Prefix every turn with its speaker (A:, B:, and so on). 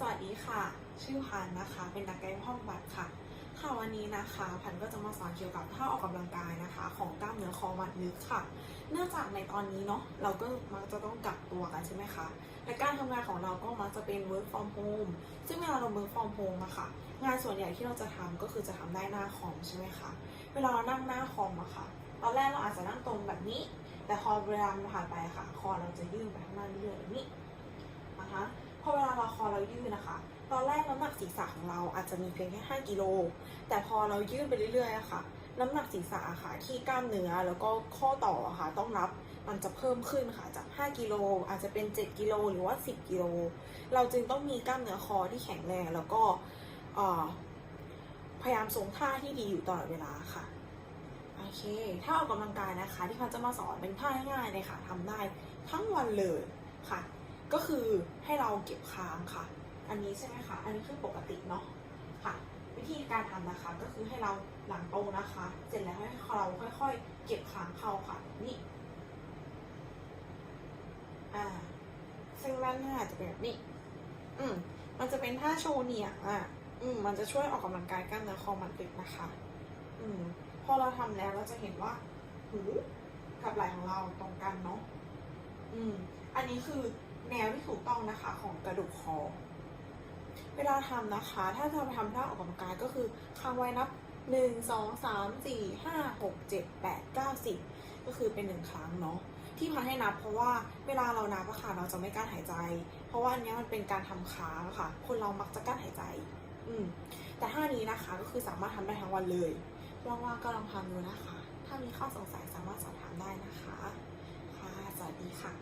A: สวัสดีค่ะ ชื่อพันนะคะ เป็นนักกายภาพบำบัดค่ะ ค่ะวันนี้นะคะ พันก็จะมาสอนเกี่ยวกับท่าออกกำลังกายนะคะ ของกล้ามเนื้อคอมัดลึกค่ะ เนื่องจากในตอนนี้เนาะเราก็มักจะต้องกักตัวกันใช่ไหมคะและการทำงานของเราก็มักจะเป็น work from home ซึ่งเวลาเรา work from home อะค่ะ งานส่วนใหญ่ที่เราจะทำก็คือจะทำได้หน้าคอมใช่ไหมคะเวลาเรานั่งหน้าคอมอะค่ะตอนแรกเราอาจจะนั่งตรงแบบนี้ แต่พอเวลามันผ่านไปค่ะ คอเราจะยื่นไปข้างหน้าเรื่อย ยื่นะคะ ตอนแรกน้ำหนักศีรษะของเราอาจจะมีเพียงแค่ 5 กิโล แต่พอเรายื่นไปเรื่อยๆอะค่ะ น้ำหนักศีรษะค่ะที่กล้ามเนื้อแล้วก็ข้อต่อะค่ะต้องรับมันจะเพิ่มขึ้นค่ะจาก 5 กิโลอาจจะเป็น 7 กิโลหรือว่า 10 กิโล เราจึงต้องมีกล้ามเนื้อคอที่แข็งแรงแล้วก็พยายามทรงท่าที่ดีอยู่ตลอดเวลาค่ะโอเค ถ้าออกกำลังกายนะคะ ที่พันจะมาสอนเป็นท่าง่ายๆเลยค่ะทำได้ทั้งวันเลยค่ะ ก็คือให้เราเก็บค้างค่ะ อันนี้ใช่ไหมคะ อันนี้คือปกติเนาะค่ะ วิธีการทำนะคะก็คือให้เราหลังโตนะคะ เสร็จแล้วให้เราค่อยๆ เก็บค้างเข้าค่ะนี่อ่าซึ่งด้านหน้าจะเป็นแบบนี้ อืม มันจะเป็นท่าโชว์เนี่ยอะ อืม มันจะช่วยออกกำลังกายกล้ามเนื้อคอมันติดนะคะ อืม พอเราทำแล้วเราจะเห็นว่า หู กับไหล่ของเราตรงกันเนาะ อืม อันนี้คือ แนวที่ถูกต้องนะคะของกระดูกคอ เวลาทำนะคะ ถ้าจะทำท่าออกกำลังกายก็คือค้างไว้นับหนึ่งสองสามสี่ห้าหกเจ็ดแปดเก้าสิบก็คือเป็นหนึ่งครั้งเนาะที่พันให้นับเพราะว่าเวลาเรานับอะค่ะเราจะไม่กั้นหายใจ เพราะว่าอันนี้มันเป็นการทำค้างค่ะ คนเรามักจะกั้นหายใจ อืมแต่ท่านี้นะคะก็คือสามารถทำได้ทั้งวันเลยว่างๆก็ลองทำดูนะคะ ถ้ามีข้อสงสัยสามารถสอบถามได้นะคะ ค่ะ สวัสดีค่ะ